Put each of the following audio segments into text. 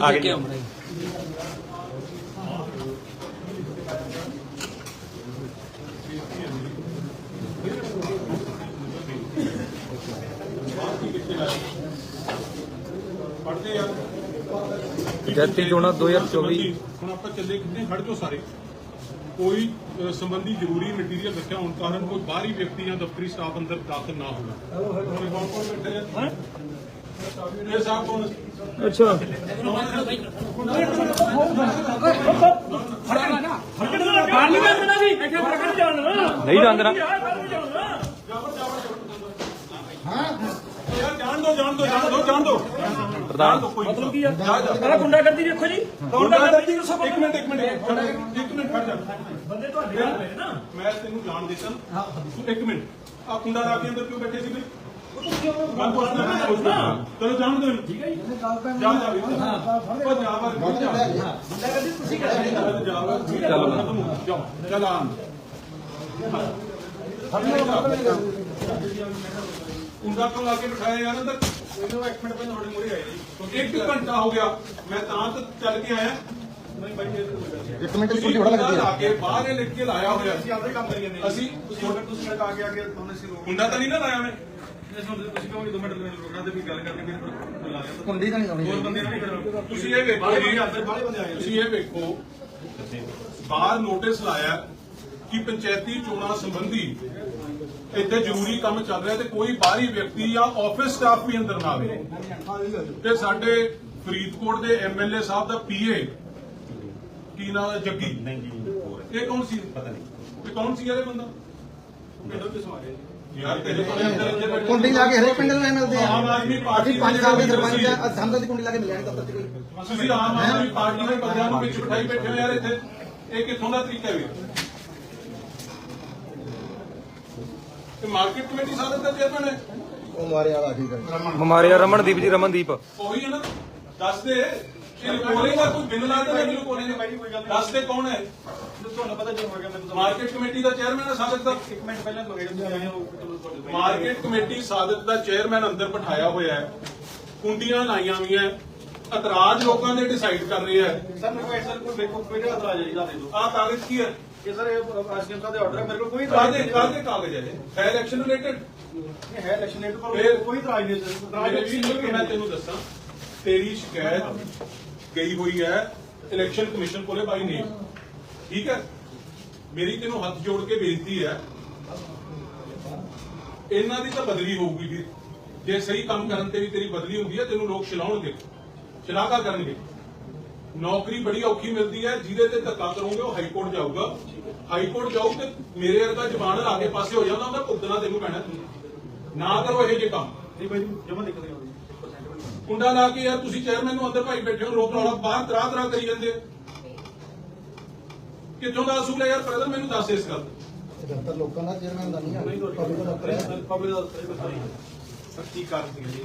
ਆ ਗਏ ਪੜਦੇ ਆ। ਪੰਚਾਇਤੀ ਚੋਣਾਂ 2024 ਹੁਣ ਆਪਾਂ ਚੱਲੇ ਕਿੰਨੇ ਖੜ ਜੋ ਸਾਰੇ। ਕੋਈ ਸੰਬੰਧੀ ਜ਼ਰੂਰੀ ਮਟੀਰੀਅਲ ਰੱਖਿਆ ਹੋਣ ਕਾਰਨ ਕੋਈ ਬਾਹਰੀ ਵਿਅਕਤੀ ਜਾਂ ਦਫ਼ਤਰੀ ਸਟਾਫ ਅੰਦਰ ਦਾਖਲ ਨਾ ਹੋਵੇ। ਕੋਈ ਕੌਣ ਕੌਣ ਬੈਠੇ ਆ? ਇਹ ਸਾਹਿਬ ਕੌਣ ਅੱਛਾ। ਨਹੀਂ ਜਾਂਦਰਾ ਯਾਰ ਜਾਣ ਦੋ ਜਾਣ ਦੋ ਜਾਣ ਦੋ ਜਾਣ ਦੋ। ਪ੍ਰਧਾਨ। ਮਤਲਬ ਕੀ ਆ? ਪਹਿਲਾਂ ਗੁੰਡਾਗਰਦੀ ਦੇਖੋ ਜੀ। ਗੁੰਡਾਗਰਦੀ ਦੱਸੋ ਇੱਕ ਮਿੰਟ ਇੱਕ ਮਿੰਟ ਇੱਕ ਮਿੰਟ, ਇੱਕ ਮਿੰਟ ਖੜ ਜਾ। ਬੰਦੇ ਤੁਹਾਡੇ ਨਾਲ ਨੇ ਨਾ। ਮੈਂ ਤੈਨੂੰ ਜਾਣ ਦਿੱਤਾ ਤੂੰ ਇੱਕ ਮਿੰਟ। ਆ ਕੁੰਡਾ ਲਾ ਕੇ ਅੰਦਰ ਕਿਉਂ ਬੈਠੇ ਸੀ ਬਈ ਚਲੋ ਜਾਣ ਦੋ ਠੀਕ ਹੈ ਜਾ। ਜਾ ਵੀ ਉਹ ਜਾ ਵਰ ਜਾ। ਗੁੰਡਾਗਰਦੀ ਤੁਸੀਂ ਕਰਦੇ ਹੋ। ਜਾ ਵਰ ਚਲੋ ਜਾਓ ਚਲ ਆ ਕੁੰਡਾ ਕਿਉਂ ਲਾ ਕੇ ਬਿਠਾਇਆ ਯਾਰ ਅੰਦਰ। ਮੈਨੂੰ ਇੱਕ ਮਿੰਟ ਪਹਿਲਾਂ ਤੁਹਾਡੇ ਮੂਹਰੇ ਆਏ ਜੀ। ਇੱਕ ਘੰਟਾ ਹੋ ਗਿਆ। ਮੈਂ ਤਾਂ ਤਾਂ ਚੱਲ ਕੇ ਆਇਆ। ਨਹੀਂ ਬਾਈ ਇਹ ਇੱਕ ਮਿੰਟ ਦੀ ਬੜਾ ਲਾ ਕੇ ਬਾਹਰ ਇਹ ਲਿਖ ਕੇ ਲਾਇਆ ਹੋਇਆ। ਅਸੀਂ ਆਪਦੇ ਕੰਮ ਕਰੀ ਜਾਂਦੇ ਅਸੀਂ ਤੁਸੀਂ ਹੁਣ ਤੁਸੀਂ ਆ ਕੇ ਆ ਕੇ ਦੋਨੇ ਸੀ ਲੋਕ ਕੁੰਡਾ ਤਾਂ ਨਹੀਂ ਨਾ ਲਾਇਆ ਮੈਂ ਇਹ ਸੁਣਦੇ ਤੁਸੀਂ ਕਹੋਗੇ 2 ਮਿੰਟ ਰੁਕਣਾ ਤੇ ਵੀ ਗੱਲ ਕਰਕੇ ਫਿਰ ਬੁਲਾ ਲਿਆ ਕੁੰਡੀ ਤਾਂ ਨਹੀਂ ਲਾਉਣੀ ਹੋਰ ਬੰਦੇ ਨਹੀਂ ਫਿਰ ਤੁਸੀਂ ਇਹ ਵੇਖੋ। ਤੁਸੀਂ ਇਹ ਵੇਖੋ। ਬਾਹਰ ਨੋਟਿਸ ਲਾਇਆ ਕਿ ਪੰਚਾਇਤੀ ਚੋਣਾਂ ਸੰਬੰਧੀ ਇੱਥੇ ਜ਼ਰੂਰੀ ਕੰਮ ਚੱਲ ਰਿਹਾ ਤੇ ਕੋਈ ਬਾਹਰੀ ਵਿਅਕਤੀ ਜਾਂ ਆਫਿਸ ਸਟਾਫ ਵੀ ਅੰਦਰ ਨਾ ਆਵੇ। ਤੇ ਸਾਡੇ ਫਰੀਦਕੋਟ ਦੇ ਐਮਐਲਏ ਸਾਹਿਬ ਦਾ ਪੀਏ ਕੀ ਨਾਮ ਹੈ? ਜੱਗੀ। ਨਹੀਂ ਜੀ ਇਹ ਕੌਣ ਸੀ? ਪਤਾ ਨਹੀਂ। ਇਹ ਕੌਣ ਸੀ ਇਹ ਬੰਦਾ? ਪਿੰਡੋਂ ਕਿਸੋਂ ਆ ਗਿਆ ਯਾਰ ਤੇਰੇ ਕੋਲ ਅੰਦਰ ਕੁੰਡੀ ਲਾ ਕੇ ਹਰੇਕ ਪਿੰਡ ਨੂੰ ਮਿਲਦੇ ਆ। ਆਮ ਆਦਮੀ ਪਾਰਟੀ 5 ਸਾਲ ਦੇ ਦੇ ਸਰਪੰਚ ਆ ਸਾਨੂੰ ਤਾਂ ਕੁੰਡੀ ਲਾ ਕੇ ਮਿਲਿਆ ਨਹੀਂ ਦਫ਼ਤਰ ਚ ਕੋਈ। ਤੁਸੀਂ ਆਮ ਆਦਮੀ ਪਾਰਟੀ ਦੇ ਬੰਦਿਆਂ ਨੂੰ ਵਿੱਚ ਬਿਠਾਈ ਬੈਠੇ ਹੋ ਯਾਰ ਇੱਥੇ। ਇਹ ਕਿੱਥੋਂ ਦਾ ਤਰੀਕਾ ਵੀ ਤੇ ਮਾਰਕੀਟ ਕਮੇਟੀ ਸਾਧਨ ਦਾ ਚੇਅਰਮੈਨ ਹੈ ਉਹ ਮਾਰੇ ਵਾਲਾ ਠੀਕ ਹੈ ਬਿਮਾਰੀਆ ਰਮਨਦੀਪ ਜੀ ਰਮਨਦੀਪ। ਉਹੀ ਹੈ ਨਾ। ਦੱਸ ਦੇ ਇਹ ਰਿਪੋਰਟਿੰਗ ਦਾ ਕੋਈ ਬਿੱਲ ਲਾ ਦੇ ਮੈਨੂੰ ਰਿਪੋਰਟਿੰਗ ਦੱਸ ਦੇ ਕੌਣ ਹੈ? ਤੁਹਾਨੂੰ ਪਤਾ ਜੋ ਹੋ ਗਿਆ ਮੈਨੂੰ ਮਾਰਕੀਟ ਕਮੇਟੀ ਦਾ ਚੇਅਰਮੈਨ ਹੈ ਸਾਧਕ ਦਾ ਇੱਕ ਮਿੰਟ ਪਹਿਲਾਂ ਤੋਂ ਤੁਸੀਂ ਆਏ ਹੋ ਮਾਰਕੀਟ ਕਮੇਟੀ ਸਾਧਕ ਦਾ ਚੇਅਰਮੈਨ ਅੰਦਰ ਬਿਠਾਇਆ ਹੋਇਆ ਹੈ। ਕੁੰਡੀਆਂ ਲਾਈਆਂ ਹੋਈਆਂ ਇਤਰਾਜ਼ ਲੋਕਾਂ ਦੇ ਡਿਸਾਈਡ ਕਰ ਰਹੇ ਹੈ। ਸਰ ਕੋਲ ਐਸਾ ਕੋਈ ਵੇਖੋ ਕੋਈ ਨਾ ਇਤਰਾਜ਼ ਹੈ ਜੀ ਦੱਸ ਦਿਓ। ਆਹ ਕਾਗਜ਼ ਕੀ ਹੈ? ਕਿ ਸਰ ਇਹ ਆਸ਼ਕਮ ਸਾਹਿਬ ਦੇ ਆਰਡਰ ਹੈ ਮੇਰੇ ਕੋਲ ਕੋਈ ਨਹੀਂ। ਕਾਹਦੇ ਕਾਗਜ਼ ਹੈ ਹੈ ਇਲੈਕਸ਼ਨ ਰਿਲੇਟਡ ਇਹ ਹੈ ਇਲੈਕਸ਼ਨ ਲੇਟ ਪਰ ਕੋਈ ਇਤਰਾਜ਼ ਨਹੀਂ ਸਰ। ਇਤਰਾਜ਼ ਮੇਰੇ ਵੀਰ ਨੂੰ ਮੈਂ ਤੈਨੂੰ ਦੱਸਾਂ ਤੇਰੀ ਸ਼ਿਕਾਇਤ ਗਈ ਹੋਈ ਹੈ ਇਲੈਕਸ਼ਨ ਕਮਿਸ਼ਨ ਕੋਲੇ ਬਾਈ ਨੇ ਠੀਕ ਹੈ? ਮੇਰੀ ਤੈਨੂੰ ਹੱਥ ਜੋੜ ਕੇ ਬੇਨਤੀ ਹੈ ਇਹਨਾਂ ਦੀ ਤਾਂ ਬਦਲੀ ਹੋਊਗੀ ਜੀ। ਜੇ ਸਹੀ ਕੰਮ ਕਰਨ ਤੇ ਵੀ ਤੇਰੀ ਬਦਲੀ ਹੁੰਦੀ ਹੈ ਤੈਨੂੰ ਲੋਕ ਛਲਾਉਣਗੇ ਸ਼ਲਾਘਾ ਕਰਨਗੇ। ਨੌਕਰੀ ਬੜੀ ਔਖੀ ਮਿਲਦੀ ਹੈ ਜਿਹਦੇ ਤੇ ਧੱਕਾ ਕਰੋਗੇ ਉਹ ਹਾਈ ਕੋਰਟ ਜਾਊਗਾ। ਹਾਈ ਕੋਰਟ ਜਾਊ ਤੇ ਮੇਰੇ ਵਰਗਾ ਜ਼ਬਾਨ ਲਾ ਕੇ ਪਾਸੇ ਹੋ ਜਾਂਦਾ ਉਹਦਾ ਭੁਗਤਣਾ ਤੈਨੂੰ ਪੈਣਾ। ਨਾ ਕਰੋ ਇਹ ਜੇ ਕੰਮ। ਨਹੀਂ ਭਾਈ ਜਮਾ ਦਿੱਕਤ ਨਹੀਂ ਆਉਂਦੀ ਕੁੰਡਾ ਲਾ ਕੇ ਯਾਰ ਤੁਸੀਂ ਚੇਅਰਮੈਨ ਨੂੰ ਅੰਦਰ ਭਾਈ ਬੈਠੇ ਹੋ ਰੋਕ ਰੌਲਾ ਬਾਹਰ ਤਰਾ ਤਰਾ ਕਰੀ ਜਾਂਦੇ ਹੋ। ਕਿੱਥੋਂ ਦਾ ਅਸੂਲ ਹੈ ਯਾਰ? ਬ੍ਰਦਰ ਮੈਨੂੰ ਦੱਸ ਇਸ ਗੱਲ ਦਾ। ਦਫ਼ਤਰ ਲੋਕਾਂ ਦਾ ਚੇਅਰਮੈਨ ਦਾ ਨਹੀਂ ਆ ਪਬਲਿਕ ਦਾ ਦਫ਼ਤਰ ਹੈ। ਪਬਲਿਕ ਦਾ ਸਖਤੀ ਕਰ ਦਿੱਤੀ ਜੀ?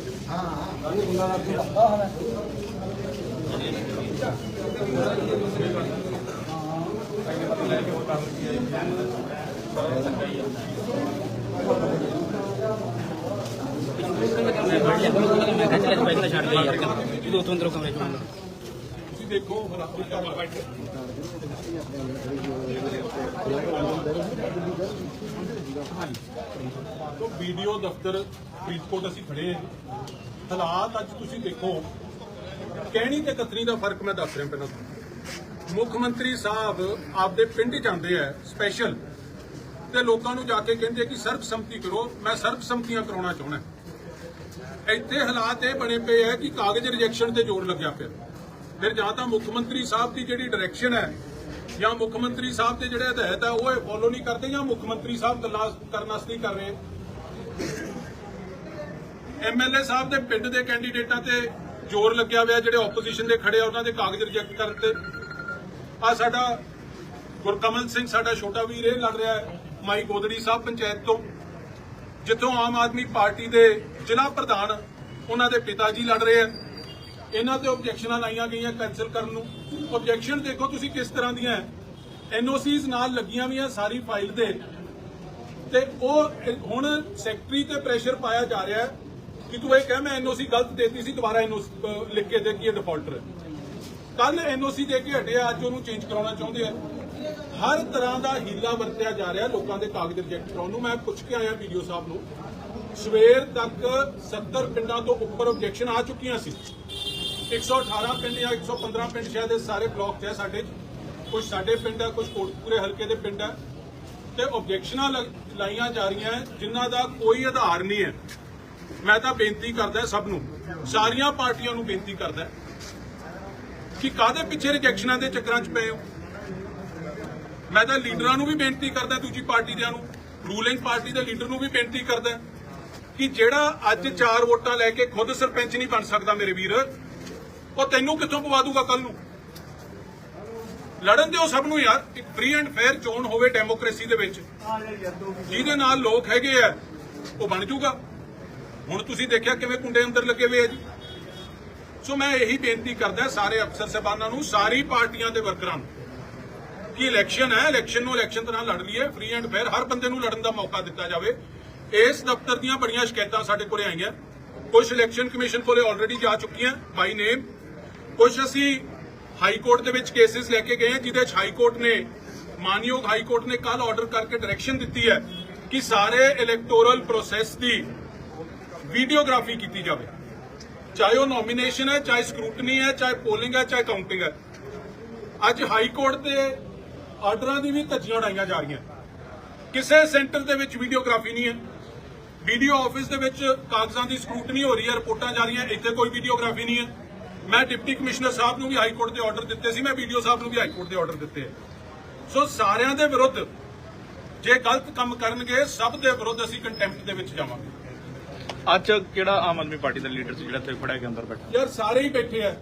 ਭਾਈ ਜੀ ਇੱਕ ਮਿੰਟ ਪਹਿਲਾਂ ਆਏ ਸੀ ਕੁੰਡੀ ਨਹੀਂ ਆ ਤੁਸੀਂ ਦੇਖੋ ਹਾਲਾਤ ਕਿਆ ਬੈਠੇ। ਤੋਂ ਵੀਡੀਓ, ਦਫ਼ਤਰ, ਫਰੀਦਕੋਟ ਅਸੀਂ ਖੜੇ ਹਾਲਾਤ ਅੱਜ ਤੁਸੀਂ ਦੇਖੋ, ਕਹਿਣੀ ਤੇ ਕਤਰੀ ਦਾ ਫ਼ਰਕ ਮੈਂ ਦੱਸ ਰਿਹਾ ਪਹਿਲਾਂ ਮੁੱਖ ਮੰਤਰੀ ਸਾਹਿਬ ਆਪਦੇ ਪਿੰਡ ਜਾਂਦੇ ਆ ਸਪੈਸ਼ਲ ਤੇ ਲੋਕਾਂ ਨੂੰ ਜਾ ਕੇ ਕਹਿੰਦੇ ਕਿ ਸਰਬਸੰਮਤੀ ਕਰੋ, ਮੈਂ ਸਰਬਸੰਮਤੀਆਂ ਕਰਾਉਣਾ ਚਾਹੁੰਦਾ। ਇੱਥੇ ਹਾਲਾਤ ਇਹ ਬਣੇ ਪਏ ਹੈ ਕਿ ਕਾਗਜ਼ ਰਿਜੈਕਸ਼ਨ ਤੇ ਜ਼ੋਰ ਲੱਗਿਆ ਪਿਆ। ਫਿਰ ਜਾਂ ਤਾਂ ਮੁੱਖ ਮੰਤਰੀ ਸਾਹਿਬ ਦੀ ਜਿਹੜੀ ਡਾਇਰੈਕਸ਼ਨ ਹੈ, ਜਾਂ ਮੁੱਖ ਮੰਤਰੀ ਸਾਹਿਬ ਦੇ ਜਿਹੜੇ ਹਦਾਇਤ ਹੈ, ਉਹ ਇਹ ਫੋਲੋ ਨਹੀਂ ਕਰਦੇ, ਜਾਂ ਮੁੱਖ ਮੰਤਰੀ ਸਾਹਿਬ ਗੱਲਾਂ ਕਰਨ ਵਾਸਤੇ ਕਰ ਰਹੇ। ਐਮਐਲਏ ਸਾਹਿਬ ਦੇ ਪਿੰਡ ਦੇ ਕੈਂਡੀਡੇਟਾਂ ਤੇ ਜ਼ੋਰ ਲੱਗਿਆ ਹੋਇਆ, ਜਿਹੜੇ ਆਪੋਜੀਸ਼ਨ ਦੇ ਖੜੇ ਆ, ਉਹਨਾਂ ਦੇ ਕਾਗਜ਼ ਰਿਜੈਕਟ ਕਰਨ ਤੇ। ਆ ਸਾਡਾ ਗੁਰਕਮਲ ਸਿੰਘ, ਸਾਡਾ ਛੋਟਾ ਵੀਰ, ਇਹ ਲੜ ਰਿਹਾ ਹੈ ਮਾਈ ਗੋਦੜੀ ਸਾਹਿਬ ਪੰਚਾਇਤ ਤੋਂ। ਜਿੱਥੋਂ ਆਮ ਆਦਮੀ ਪਾਰਟੀ ਦੇ ਜ਼ਿਲ੍ਹਾ ਪ੍ਰਧਾਨ, ਉਹਨਾਂ ਦੇ ਪਿਤਾ ਜੀ ਲੜ ਰਹੇ ਆ। ਇਹਨਾਂ ਤੇ ਆਬਜੈਕਸ਼ਨਾਂ ਲਾਈਆਂ ਗਈਆਂ ਕੈਨਸਲ ਕਰਨ ਨੂੰ। ਆਬਜੈਕਸ਼ਨ ਦੇਖੋ ਤੁਸੀਂ ਕਿਸ ਤਰ੍ਹਾਂ ਦੀਆਂ ਐਨਓਸੀਜ਼ ਨਾਲ ਲੱਗੀਆਂ ਵੀ ਆ ਸਾਰੀ ਫਾਈਲ ਦੇ ਤੇ ਉਹ ਹੁਣ ਸੈਕਟਰੀ ਤੇ ਪ੍ਰੈਸ਼ਰ ਪਾਇਆ ਜਾ ਰਿਹਾ ਹੈ ਕਿ ਤੂੰ ਇਹ ਕਹਿ, ਮੈਂ ਐਨਓਸੀ ਗਲਤ ਦੇਤੀ ਸੀ, ਦੁਬਾਰਾ ਐਨਓਸੀ ਲਿਖ ਕੇ ਦੇ ਕਿ ਇਹ ਡਿਫਾਲਟਰ ਹੈ ਕੱਲ ਐਨਓਸੀ ਦੇ ਕੇ ਹਟਿਆ ਅੱਜ ਉਹਨੂੰ ਚੇਂਜ ਕਰਾਉਣਾ ਚਾਹੁੰਦੇ ਆ। ਹਰ ਤਰ੍ਹਾਂ ਦਾ ਹੀਲਾ ਵਰਤਿਆ ਜਾ ਰਿਹਾ, ਲੋਕਾਂ ਦੇ ਕਾਗਜ਼ ਰਿਜੈਕਟ ਕਰਾਉਣ ਨੂੰ। ਮੈਂ ਪੁੱਛ ਕੇ ਆਇਆ ਵੀਡੀਓ ਸਾਹਿਬ ਨੂੰ। ਸਵੇਰ ਤੱਕ 70 ਪਿੰਡਾਂ ਤੋਂ ਉੱਪਰ ਆਬਜੈਕਸ਼ਨ ਆ ਚੁੱਕੀਆਂ ਸੀ। 118 ਪਿੰਡ ਜਾਂ 115 ਪਿੰਡ ਸ਼ਾਇਦ ਇਹ ਸਾਰੇ ਬਲਾਕ 'ਚ ਹੈ ਸਾਡੇ 'ਚ। ਕੁਝ ਸਾਡੇ ਪਿੰਡ ਹੈ ਕੁਝ ਕੋਟਪੂਰੇ ਹਲਕੇ ਦੇ ਪਿੰਡ ਹੈ। ਤੇ ਆਬਜੈਕਸ਼ਨਾਂ ਲਾਈਆਂ ਜਾ ਰਹੀਆਂ ਹੈ, ਜਿਨ੍ਹਾਂ ਦਾ ਕੋਈ ਆਧਾਰ ਨਹੀਂ ਹੈ। ਮੈਂ ਤਾਂ ਬੇਨਤੀ ਕਰਦਾ ਸਭ ਨੂੰ ਸਾਰੀਆਂ ਪਾਰਟੀਆਂ ਨੂੰ ਬੇਨਤੀ ਕਰਦਾ ਕਿ ਕਾਦੇ ਪਿੱਛੇ ਰਿਜੈਕਸ਼ਨਾਂ ਦੇ ਚੱਕਰਾਂ 'ਚ ਪਏ ਹੋ? ਮੈਂ ਤਾਂ ਲੀਡਰਾਂ ਨੂੰ ਵੀ ਬੇਨਤੀ ਕਰਦਾ ਦੂਜੀ ਪਾਰਟੀ ਦਿਆਂ ਨੂੰ। ਰੂਲਿੰਗ ਪਾਰਟੀ ਦੇ ਲੀਡਰ ਨੂੰ ਵੀ ਬੇਨਤੀ ਕਰਦਾ ਕਿ ਜਿਹੜਾ ਅੱਜ ਚਾਰ ਵੋਟਾਂ ਲੈ ਕੇ ਖੁਦ ਸਰਪੰਚ ਨਹੀਂ ਬਣ ਸਕਦਾ ਮੇਰੇ ਵੀਰ ਉਹ ਤੈਨੂੰ ਕਿੱਥੋਂ ਪਵਾ ਦੂਗਾ ਕੱਲ ਨੂੰ? ਲੜਨ ਦਿਓ ਸਭ ਨੂੰ ਯਾਰ, ਇੱਕ ਫ੍ਰੀ ਐਂਡ ਫੇਅਰ ਚੋਣ ਹੋਵੇ ਡੈਮੋਕ੍ਰੇਸੀ ਦੇ ਵਿੱਚ। ਜਿਹਦੇ ਨਾਲ ਲੋਕ ਹੈਗੇ ਆ, ਉਹ ਬਣ ਜਾਊਗਾ ਹੁਣ ਤੁਸੀਂ ਦੇਖਿਆ ਕਿਵੇਂ ਕੁੰਡੇ ਅੰਦਰ ਲੱਗੇ ਹੋਏ ਆ ਜੀ। ਸੋ ਮੈਂ ਇਹੀ ਬੇਨਤੀ ਕਰਦਾ ਸਾਰੇ ਅਫਸਰ ਸਾਹਿਬਾਨਾਂ ਨੂੰ, ਸਾਰੀ ਪਾਰਟੀਆਂ ਦੇ ਵਰਕਰਾਂ ਨੂੰ, ਕਿ ਇਲੈਕਸ਼ਨ ਹੈ ਇਲੈਕਸ਼ਨ ਨੂੰ ਇਲੈਕਸ਼ਨ ਤਰ੍ਹਾਂ ਲੜ ਲਈਏ ਫ੍ਰੀ ਐਂਡ ਫੇਅਰ ਹਰ ਬੰਦੇ ਨੂੰ ਲੜਨ ਦਾ ਮੌਕਾ ਦਿੱਤਾ ਜਾਵੇ। ਇਸ ਦਫ਼ਤਰ ਦੀਆਂ ਬੜੀਆਂ ਸ਼ਿਕਾਇਤਾਂ ਸਾਡੇ ਕੋਲੇ ਆਈਆਂ। ਕੁਝ ਇਲੈਕਸ਼ਨ ਕਮਿਸ਼ਨ ਕੋਲੇ ਆਲਰੇਡੀ ਜਾ ਚੁੱਕੀਆਂ ਬਾਈ ਨੇਮ ਕੁਝ ਅਸੀਂ ਹਾਈ ਕੋਰਟ ਦੇ ਵਿੱਚ ਕੇਸਿਸ ਲੈ ਕੇ ਗਏ ਹਾਂ, ਜਿਹਦੇ ਵਿੱਚ ਹਾਈ ਕੋਰਟ ਨੇ, ਮਾਨਯੋਗ ਹਾਈ ਕੋਰਟ ਨੇ ਕੱਲ ਆਰਡਰ ਕਰਕੇ ਡਾਇਰੈਕਸ਼ਨ ਦਿੱਤੀ ਹੈ ਕਿ ਸਾਰੇ ਇਲੈਕਟੋਰਲ ਪ੍ਰੋਸੈਸ ਦੀ ਵੀਡੀਓਗ੍ਰਾਫੀ ਕੀਤੀ ਜਾਵੇ। ਚਾਹੇ ਉਹ ਨੋਮੀਨੇਸ਼ਨ ਹੈ, ਚਾਹੇ ਸਕਰੂਟਨੀ ਹੈ, ਚਾਹੇ ਪੋਲਿੰਗ ਹੈ, ਚਾਹੇ ਕਾਊਂਟਿੰਗ ਹੈ। ਅੱਜ ਹਾਈ ਕੋਰਟ ਦੇ ਆਰਡਰਾਂ ਦੀ ਵੀ ਧੱਜੀਆਂ ਉਡਾਈਆਂ ਜਾ ਰਹੀਆਂ। ਕਿਸੇ ਸੈਂਟਰ ਦੇ ਵਿੱਚ ਵੀਡੀਓਗ੍ਰਾਫੀ ਨਹੀਂ ਹੈ। ਵੀਡੀਓ ਆਫਿਸ ਦੇ ਵਿੱਚ ਕਾਗਜ਼ਾਂ ਦੀ ਸਕਰੂਟਨੀ ਹੋ ਰਹੀ ਹੈ, ਰਿਪੋਰਟਾਂ ਜਾ ਰਹੀਆਂ, ਇੱਥੇ ਕੋਈ ਵੀਡੀਓਗ੍ਰਾਫੀ ਨਹੀਂ ਹੈ। ਮੈਂ ਡਿਪਟੀ ਕਮਿਸ਼ਨਰ ਸਾਹਿਬ ਨੂੰ ਵੀ ਹਾਈ ਕੋਰਟ ਦੇ ਆਰਡਰ ਦਿੱਤੇ ਸੀ ਮੈਂ ਵੀਡੀਓ ਸਾਹਿਬ ਨੂੰ ਵੀ ਹਾਈ ਕੋਰਟ ਦੇ ਆਰਡਰ ਦਿੱਤੇ ਸੋ ਸਾਰਿਆਂ ਦੇ ਵਿਰੁੱਧ ਜੇ ਗਲਤ ਕੰਮ ਕਰਨਗੇ ਸਭ ਦੇ ਵਿਰੁੱਧ ਅਸੀਂ ਕੰਟੈਂਪਟ ਦੇ ਵਿੱਚ ਜਾਵਾਂਗੇ। ਅੱਜ ਕਿਹੜਾ ਆਮ ਆਦਮੀ ਪਾਰਟੀ ਦਾ ਲੀਡਰ ਸੀ ਜਿਹੜਾ ਇੱਥੇ ਖੜਾ ਕੇ ਅੰਦਰ ਬੈਠਾ? ਯਾਰ ਸਾਰੇ ਹੀ ਬੈਠੇ ਆ।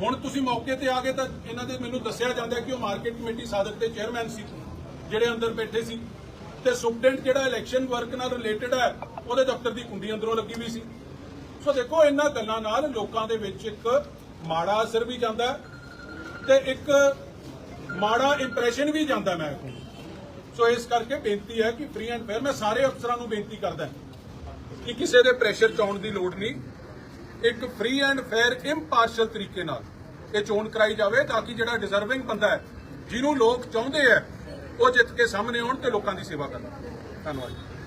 ਹੁਣ ਤੁਸੀਂ ਮੌਕੇ ਤੇ ਆ ਗਏ ਤਾਂ ਇਹਨਾਂ ਦੇ ਮੈਨੂੰ ਦੱਸਿਆ ਜਾਂਦਾ ਕਿ ਉਹ ਮਾਰਕੀਟ ਕਮੇਟੀ ਸਾਧਕ ਦੇ ਚੇਅਰਮੈਨ ਸੀ ਜਿਹੜੇ ਅੰਦਰ ਬੈਠੇ ਸੀ। ਤੇ ਸੁਪਰਡੈਂਟ ਜਿਹੜਾ ਇਲੈਕਸ਼ਨ ਵਰਕ ਨਾਲ ਰਿਲੇਟਡ ਹੈ ਉਹਦੇ ਦਫ਼ਤਰ ਦੀ ਕੁੰਡੀ ਅੰਦਰੋਂ ਲੱਗੀ ਹੋਈ ਸੀ। ਸੋ ਦੇਖੋ, ਇਹਨਾਂ ਗੱਲਾਂ ਨਾਲ ਲੋਕਾਂ ਦੇ ਵਿੱਚ ਇੱਕ ਮਾੜਾ ਅਸਰ ਵੀ ਜਾਂਦਾ ਹੈ ਤੇ ਇੱਕ ਮਾੜਾ ਇੰਪ੍ਰੈਸ਼ਨ ਵੀ ਜਾਂਦਾ ਮੈਂ ਕਹੂੰ ਸੋ ਇਸ ਕਰਕੇ ਬੇਨਤੀ ਹੈ ਕਿ ਫ੍ਰੀ ਐਂਡ ਫੇਅਰ ਮੈਂ ਸਾਰੇ ਅਫਸਰਾਂ ਨੂੰ ਬੇਨਤੀ ਕਰਦਾ ਕਿ ਕਿਸੇ ਦੇ ਪ੍ਰੈਸ਼ਰ ਚ ਆਉਣ ਦੀ ਲੋੜ ਨਹੀਂ। ਇੱਕ ਫ੍ਰੀ ਐਂਡ ਫੇਅਰ ਇੰਪਾਰਸ਼ਲ ਤਰੀਕੇ ਨਾਲ ਇਹ ਚੋਣ ਕਰਾਈ ਜਾਵੇ ਤਾਂ ਕਿ ਜਿਹੜਾ ਡਿਜ਼ਰਵਿੰਗ ਬੰਦਾ ਹੈ, ਜਿਹਨੂੰ ਲੋਕ ਚਾਹੁੰਦੇ ਆ ਉਹ ਜਿੱਤ ਕੇ ਸਾਹਮਣੇ ਆਉਣ ਤੇ ਲੋਕਾਂ ਦੀ ਸੇਵਾ ਕਰਨ। ਧੰਨਵਾਦ ਜੀ।